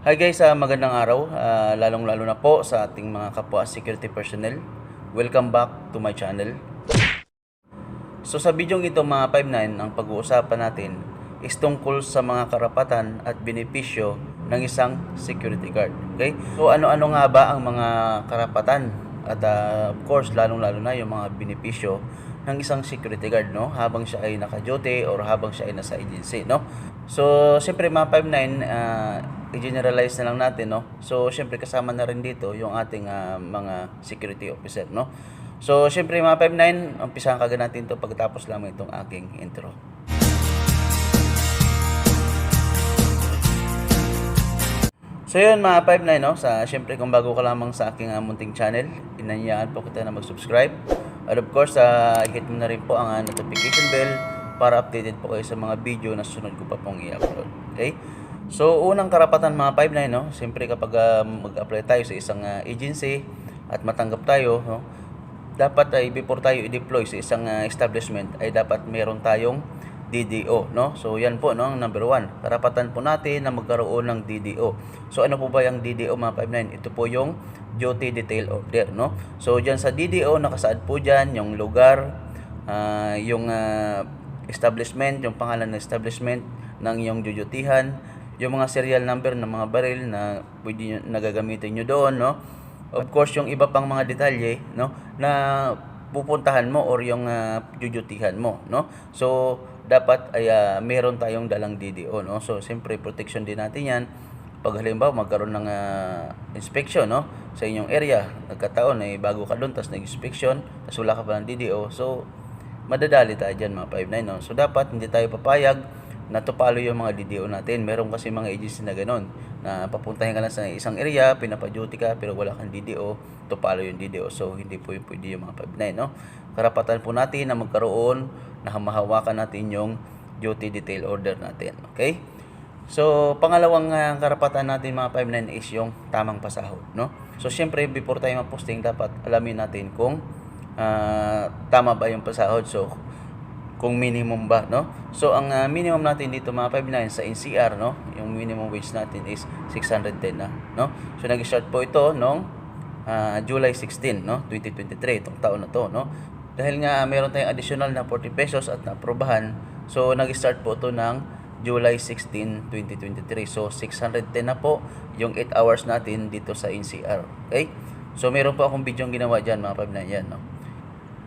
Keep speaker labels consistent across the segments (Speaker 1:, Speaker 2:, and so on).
Speaker 1: Hi guys, ah, magandang araw, ah, lalong-lalo na po sa ating mga kapwa security personnel. Welcome back to my channel. So sa bidyong ito mga 59, ang pag-uusapan natin is tungkol sa mga karapatan at benepisyo ng isang security guard. Okay? So ano-ano nga ba ang mga karapatan at ah, of course lalong-lalo na yung mga benepisyo ng isang security guard no habang siya ay naka-duty or habang siya ay nasa agency no. So siyempre mga 59 uh, i-generalize na lang natin no. So siyempre kasama na rin dito yung ating ah, mga security officer no. So siyempre mga 59 umpisahan kagad natin to pagkatapos lamang itong aking intro. So yun mga 59 no, sa syempre kung bago ka lamang sa aking uh, munting channel, inanyaan po kita na mag-subscribe. At of course, uh, hit mo na rin po ang uh, notification bell para updated po kayo sa mga video na sunod ko pa pong i-upload. Okay? So unang karapatan mga 59 no, syempre kapag uh, mag-apply tayo sa isang uh, agency at matanggap tayo, no, dapat ay before tayo i-deploy sa isang uh, establishment ay dapat meron tayong DDO, no? So yan po no, ang number one. Karapatan po natin na magkaroon ng DDO. So ano po ba yung DDO mga 59? Ito po yung duty detail order, no? So diyan sa DDO nakasaad po diyan yung lugar, ah, yung ah, establishment, yung pangalan ng establishment ng iyong dudutihan, yung mga serial number ng mga baril na pwede nyo, nagagamitin nyo doon, no? Of course, yung iba pang mga detalye, no, na pupuntahan mo or yung uh, jujutihan mo, no? So, dapat ay ah, meron tayong dalang DDO, no? So, siyempre, protection din natin yan. Pag halimbawa, magkaroon ng ah, inspection, no? Sa inyong area, nagkataon, ay bago ka doon, tapos nag-inspection, tapos wala ka pa ng DDO. So, madadali tayo dyan, mga 5'9", no? So, dapat hindi tayo papayag na tupalo yung mga DDO natin. Meron kasi mga agency na ganun, na papuntahin ka lang sa isang area, pinapa-duty ka, pero wala kang DDO, tupalo yung DDO. So, hindi po yung pwede yung mga 5'9", no? Karapatan po natin na magkaroon, na mahawakan natin yung duty detail order natin. Okay? So, pangalawang ah, karapatan natin mga 5'9 is yung tamang pasahod, no? So, syempre, before tayo ma-posting, dapat alamin natin kung ah, tama ba yung pasahod. So, kung minimum ba, no? So, ang ah, minimum natin dito mga 5'9 sa NCR, no? Yung minimum wage natin is 610 na, no? So, nag-start po ito noong ah, July 16, no? 2023, itong taon na to, no? Dahil nga meron tayong additional na 40 pesos at naprobahan, so nag-start po ito ng July 16, 2023. So, 610 na po yung 8 hours natin dito sa NCR. Okay? So, meron po akong video ginawa dyan, mga 5 na yan, no?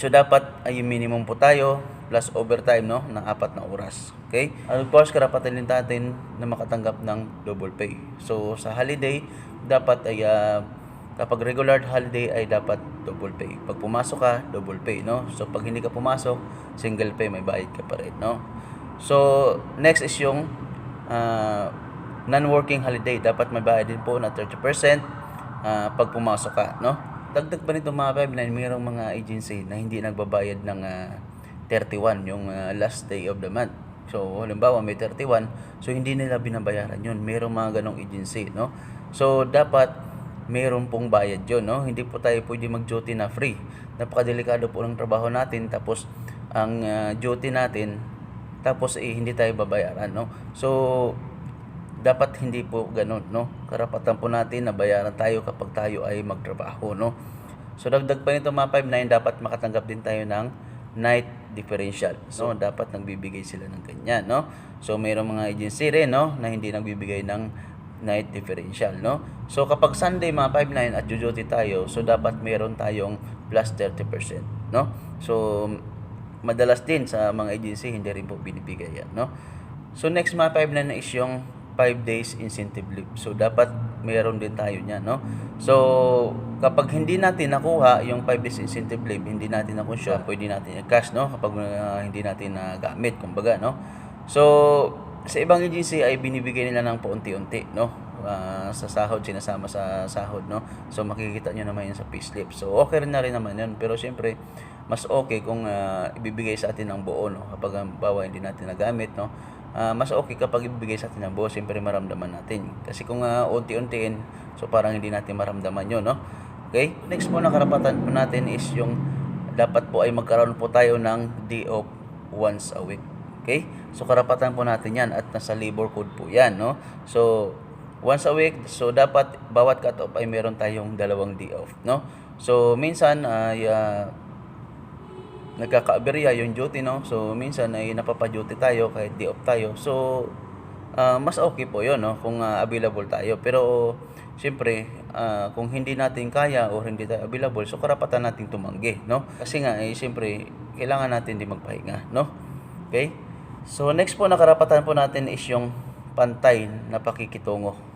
Speaker 1: So dapat ay minimum po tayo plus overtime no ng apat na oras. Okay? And of course, karapatan din natin na makatanggap ng double pay. So sa holiday, dapat ay ah, kapag regular holiday ay dapat double pay. Pag pumasok ka, double pay, no? So pag hindi ka pumasok, single pay, may bayad ka pa rin, no? So next is yung ah, non-working holiday. Dapat may bayad din po na 30% ah, pag pumasok ka, no? Dagdag pa nito mga 5 na mayroong mga agency na hindi nagbabayad ng ah, 31 yung ah, last day of the month. So, halimbawa may 31, so hindi nila binabayaran yun. Mayroong mga ganong agency, no? So, dapat mayroon pong bayad yun, no? Hindi po tayo pwede mag-duty na free. Napakadelikado po ng trabaho natin, tapos ang ah, duty natin, tapos eh, hindi tayo babayaran, no? So, dapat hindi po ganun, no? Karapatan po natin na bayaran tayo kapag tayo ay magtrabaho, no? So, dagdag pa nito mga 5-9, dapat makatanggap din tayo ng night differential. So, dapat nagbibigay sila ng ganyan, no? So, mayroong mga agency rin, no? Na hindi nagbibigay ng night differential, no? So, kapag Sunday mga 5-9 at duty tayo, so dapat meron tayong plus 30%, no? So, madalas din sa mga agency, hindi rin po binibigay yan, no? So, next mga 5 na is yung 5 days incentive leave. So, dapat meron din tayo niyan, no? So, kapag hindi natin nakuha yung 5 days incentive leave, hindi natin nakuha, pwede natin i-cash, no? Kapag uh, hindi natin nagamit, kumbaga, no? So, sa ibang agency ay binibigay nila ng paunti-unti, no? Ah, sa sahod, sinasama sa sahod, no? So, makikita nyo naman yun sa payslip. So, okay rin na rin naman yun. Pero, syempre, mas okay kung ah, ibibigay sa atin ng buo, no? Kapag, bawa, hindi natin nagamit, no? Ah, mas okay kapag ibibigay sa atin ng buo, siyempre maramdaman natin. Kasi kung uh, unti-untiin, so parang hindi natin maramdaman yun, no? Okay? Next po na karapatan po natin is yung dapat po ay magkaroon po tayo ng day off once a week. Okay? So karapatan po natin yan at nasa labor code po yan, no? So once a week. So dapat bawat cut-off ay meron tayong dalawang day off, no? So minsan ay ah, nagkakaaberya yung duty, no? So minsan ay napapa-duty tayo kahit day off tayo. So ah, mas okay po 'yon, no? Kung ah, available tayo. Pero siyempre, ah, kung hindi natin kaya o hindi tayo available, so karapatan nating tumanggi, no? Kasi nga eh siyempre kailangan natin din magpahinga, no? Okay? So next po na karapatan po natin is yung pantay na pakikitungo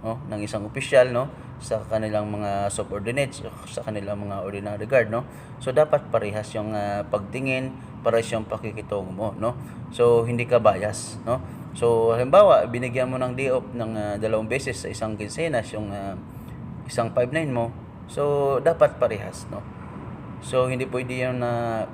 Speaker 1: no ng isang opisyal no sa kanilang mga subordinates sa kanilang mga ordinary guard no? So dapat parehas yung ah, pagtingin parehas yung pakikitungo mo no? So hindi ka bias no? So halimbawa binigyan mo ng day off ng ah, dalawang beses sa isang quincenas yung ah, isang 5-9 mo so dapat parehas no? So hindi pwede yung na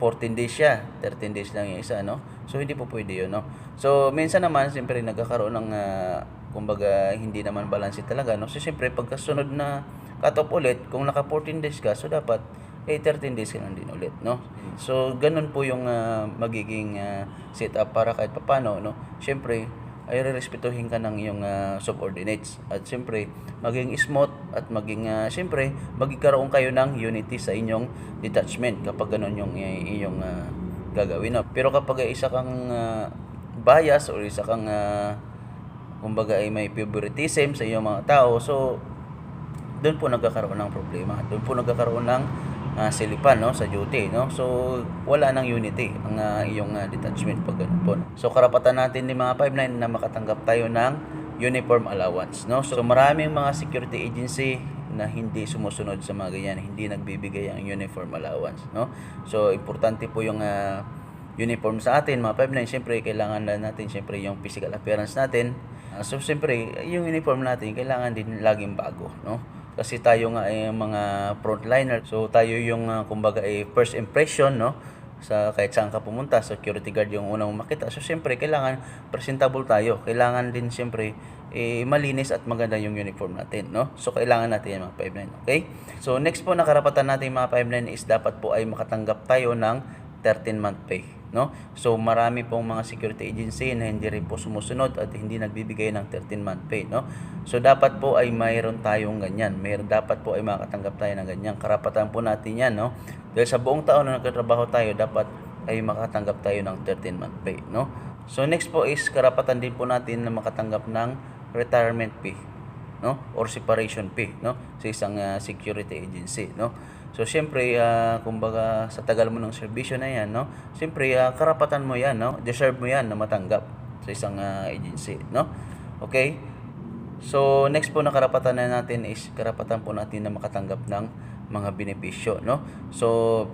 Speaker 1: 14 days siya, 13 days lang yung isa, no? So, hindi po pwede yun, no? So, minsan naman, siyempre, nagkakaroon ng, ah, kumbaga, hindi naman balance talaga, no? So, siyempre, pagkasunod na cut-off ulit, kung naka 14 days ka, so dapat, eh, 13 days ka lang din ulit, no? So, ganun po yung ah, magiging ah, setup para kahit papano, no? Siyempre, ay rerespetuhin ka ng iyong ah, subordinates. At siyempre, maging smooth at maging, ah, siyempre, magkakaroon kayo ng unity sa inyong detachment kapag ganun yung i- iyong ah, gagawin. No? Pero kapag isa kang ah, bias or isa kang, ah, kumbaga ay may favoritism sa iyong mga tao, so, doon po nagkakaroon ng problema. Doon po nagkakaroon ng ah, silipan no sa duty no. So wala nang unity ang ah, iyong ah, detachment pag ganun po. no. So karapatan natin ni mga 59 na makatanggap tayo ng uniform allowance no. So maraming mga security agency na hindi sumusunod sa mga ganyan, hindi nagbibigay ang uniform allowance no. So importante po yung ah, uniform sa atin, mga 5'9", siyempre kailangan na natin siyempre yung physical appearance natin. Ah, so siyempre, yung uniform natin kailangan din laging bago, no? Kasi tayo nga ay mga frontliner. So tayo yung ah, kumbaga ay first impression, no? Sa kahit saan ka pumunta, security guard yung unang makita. So siyempre kailangan presentable tayo. Kailangan din siyempre eh, malinis at maganda yung uniform natin, no? So kailangan natin yung mga 5'9", okay? So next po na karapatan natin mga 5'9 is dapat po ay makatanggap tayo ng 13 month pay no? So marami pong mga security agency na hindi rin po sumusunod at hindi nagbibigay ng 13 month pay no? So dapat po ay mayroon tayong ganyan. Mayroon dapat po ay makatanggap tayo ng ganyan. Karapatan po natin yan no? Dahil sa buong taon na nagtatrabaho tayo dapat ay makatanggap tayo ng 13 month pay no? So next po is karapatan din po natin na makatanggap ng retirement pay no? Or separation pay no? Sa isang ah, security agency no? So syempre ah, kumbaga sa tagal mo ng serbisyo na yan no? Syempre ah, karapatan mo yan no? Deserve mo yan na matanggap sa isang ah, agency no? Okay? So next po na karapatan na natin is karapatan po natin na makatanggap ng mga benepisyo no? So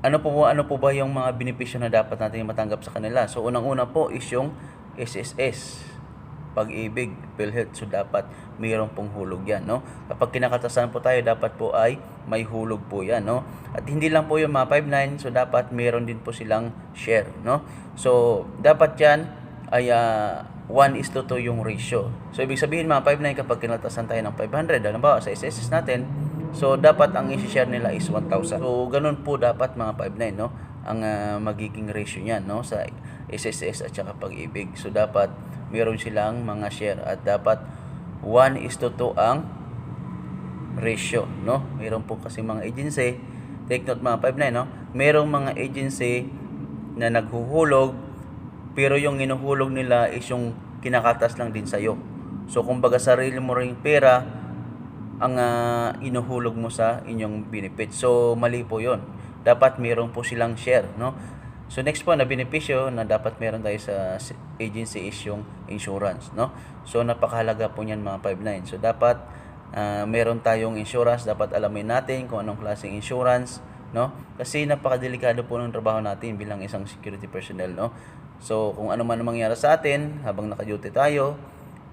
Speaker 1: ano po ano po ba yung mga benepisyo na dapat natin matanggap sa kanila? So unang-una po is yung SSS, pag-ibig, PhilHealth. So dapat mayroon pong hulog 'yan, no? Kapag kinakatasan po tayo, dapat po ay may hulog po 'yan, no? At hindi lang po yung mga 59, so dapat mayroon din po silang share, no? So dapat 'yan ay 1 is to 2 yung ratio. So ibig sabihin mga 59 kapag kinatasan tayo ng 500, halimbawa sa SSS natin, So dapat ang i-share nila is 1,000. So ganun po dapat mga 59 no ang ah, magiging ratio niyan no sa SSS at saka pag-ibig. So dapat meron silang mga share at dapat 1 is to 2 ang ratio no. Meron po kasi mga agency take note mga 59 no. Merong mga agency na naghuhulog pero yung inuhulog nila is yung kinakatas lang din sa'yo. So kumbaga sarili mo ring pera ang ah, inuhulog mo sa inyong benefit. So, mali po yon Dapat meron po silang share, no? So, next po na benepisyo na dapat meron tayo sa agency is yung insurance, no? So, napakahalaga po niyan mga 59. So, dapat ah, meron tayong insurance. Dapat alamin natin kung anong klaseng insurance, no? Kasi napakadelikado po ng trabaho natin bilang isang security personnel, no? So, kung ano man ang mangyari sa atin habang naka-duty tayo,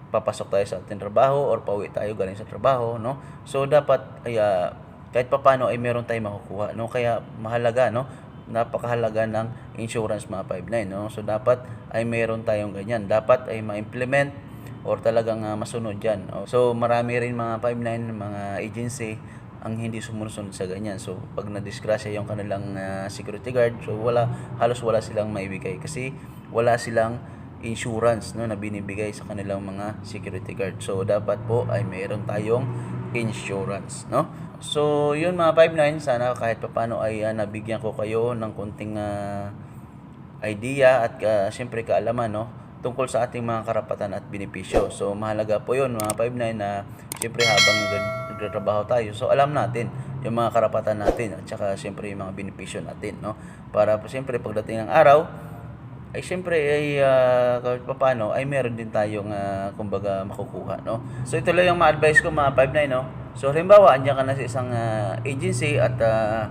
Speaker 1: papasok tayo sa ating trabaho or pauwi tayo galing sa trabaho, no? So dapat ay ah, kahit papano ay meron tayong makukuha, no? Kaya mahalaga, no? Napakahalaga ng insurance mga 59, no? So dapat ay meron tayong ganyan. Dapat ay ma-implement or talagang ah, masunod diyan. no? So marami rin mga 59 mga agency ang hindi sumusunod sa ganyan. So pag na-disgrasya yung kanilang ah, security guard, so wala halos wala silang maibigay kasi wala silang insurance no na binibigay sa kanilang mga security guard. So dapat po ay mayroon tayong insurance, no? So yun mga 59 sana kahit papaano ay ah, nabigyan ko kayo ng konting ah, idea at uh, siyempre kaalaman no tungkol sa ating mga karapatan at benepisyo. So mahalaga po 'yun mga 59 na siyempre habang nag- nagtatrabaho tayo so alam natin yung mga karapatan natin at saka siyempre yung mga benepisyo natin no para po siyempre pagdating ng araw ay siyempre ay uh, kahit paano ay meron din tayong ah, kumbaga makukuha no. So ito lang yung ma-advise ko mga 59 no. So halimbawa andiyan ka na sa isang ah, agency at ah,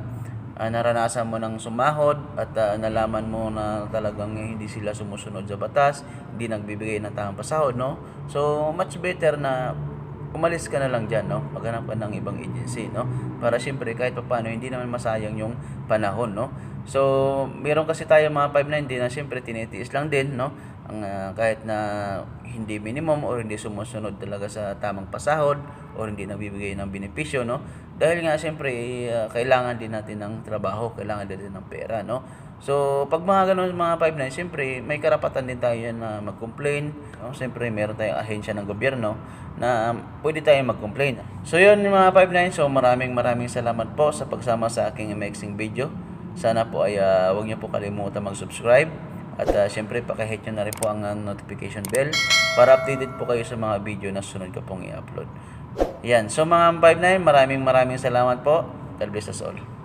Speaker 1: ah, naranasan mo ng sumahod at ah, nalaman mo na talagang hindi sila sumusunod sa batas, hindi nagbibigay ng tamang pasahod no. So much better na umalis ka na lang dyan, no? Maghanap ka ng ibang agency, no? Para siyempre, kahit pa paano, hindi naman masayang yung panahon, no? So, meron kasi tayo mga 5 din na siyempre tinitiis lang din, no? Ang, ah, kahit na hindi minimum or hindi sumusunod talaga sa tamang pasahod or hindi nabibigay ng benepisyo, no? Dahil nga siyempre, ah, kailangan din natin ng trabaho, kailangan din ng pera, no? So, pag mga ganun mga 5 siyempre, may karapatan din tayo na mag-complain. No? Siyempre, meron tayong ahensya ng gobyerno na um, pwede tayong mag-complain. So, yun mga 5 So, maraming maraming salamat po sa pagsama sa aking amazing video. Sana po ay uh, huwag niyo po kalimutan mag-subscribe. At uh, siyempre, pakihit nyo na rin po ang uh, notification bell para updated po kayo sa mga video na sunod ko pong i-upload. Yan. So, mga 5 maraming maraming salamat po. God bless us all.